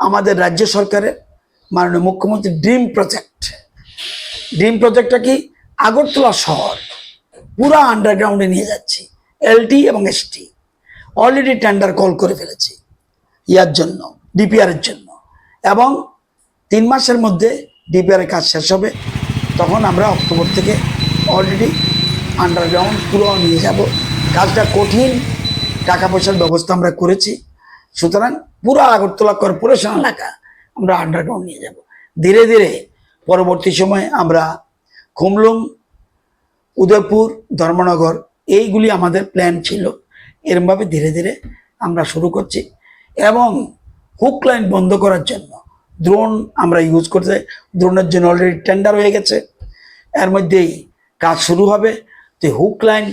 আমাদের রাজ্য সরকারের মাননীয় মুখ্যমন্ত্রী ড্রিম প্রজেক্ট। ড্রিম প্রজেক্টটা কি? আগরতলা শহর, পুরা আন্ডারগ্রাউন্ডে নিয়ে যাচ্ছি এলটি এবং এসটি অলরেডি টেন্ডার কল করে ফেলেছি, ইয়ার জন্য ডিপিআর এর জন্য। এবং তিন মাসের মধ্যে ডিপিআর এর কাজ শেষ হবে। তখন আমরা অক্টোবর থেকে অলরেডি আন্ডারগ্রাউন্ড পুরো নিয়ে যাব। কাজটা কঠিন, টাকা পয়সার ব্যবস্থা আমরা করেছি। সুতরাং পুরো আগরতলা কর্পোরেশন এলাকা আমরা আন্ডারগ্রাউন্ড নিয়ে যাব। ধীরে ধীরে পরবর্তী সময়ে আমরা খুমলুং, উদয়পুর, ধর্মনগর এইগুলি আমাদের প্ল্যান ছিল। এরমভাবে ধীরে ধীরে আমরা শুরু করছি এবং হুক লাইন বন্ধ করার জন্য ড্রোন আমরা ইউজ করতে ড্রোনের জন্য অলরেডি টেন্ডার হয়ে গেছে। এর মধ্যেই কাজ শুরু হবে। তো হুক লাইন